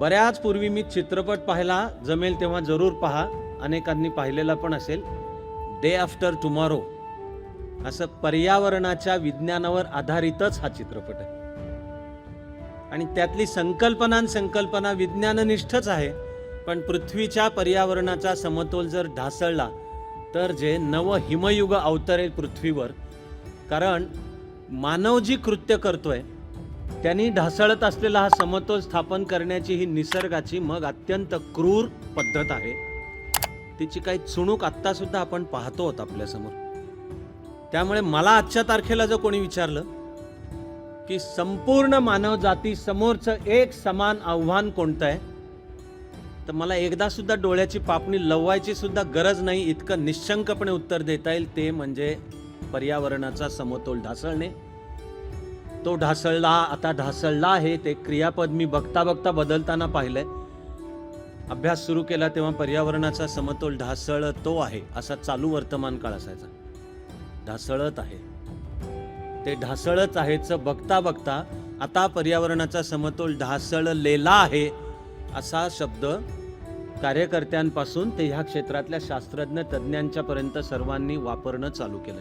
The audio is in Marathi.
बऱ्याच पूर्वी मी चित्रपट पाहायला जमेल तेव्हा जरूर पहा. अनेकांनी पाहिलेला पण असेल. डे आफ्टर टुमॉरो असं पर्यावरणाच्या विज्ञानावर आधारितच हा चित्रपट आहे. आणि त्यातली संकल्पना आणि संकल्पना विज्ञाननिष्ठच आहे. पण पृथ्वीच्या पर्यावरणाचा समतोल जर ढासळला तर जे नव हिमयुग अवतरेल पृथ्वीवर कारण मानव जी कृत्य करतोय त्यांनी ढासळत असलेला हा समतोल स्थापन करण्याची ही निसर्गाची मग अत्यंत क्रूर पद्धत आहे. तिची काही चुणूक आत्ता सुद्धा आपण पाहतो आहोत आपल्यासमोर त्यामुळे मला आजच्या तारखेला जर कोणी विचारलं की संपूर्ण मानव जाती समोरचं एक समान आव्हान कोणतं आहे? तर मला एकदा सुद्धा डोळ्याची पापणी लवायची सुद्धा गरज नाही इतकं निशंकपणे उत्तर देता येईल ते म्हणजे पर्यावरणाचा समतोल ढासळणे. तो ढासळला आता ढासळला आहे. ते क्रियापद मी बघता बघता बदलताना पाहिलंय. अभ्यास सुरू केला तेव्हा पर्यावरणाचा समतोल ढासळतो आहे असा चालू वर्तमान काळ असायचा. ढासळत आहे. ते ढासळत आहेचं बघता बघता आता पर्यावरणाचा समतोल ढासळलेला आहे असा शब्द कार्यकर्त्यांपासून ते ह्या क्षेत्रातल्या शास्त्रज्ञ तज्ज्ञांच्यापर्यंत सर्वांनी वापरणं चालू केलं.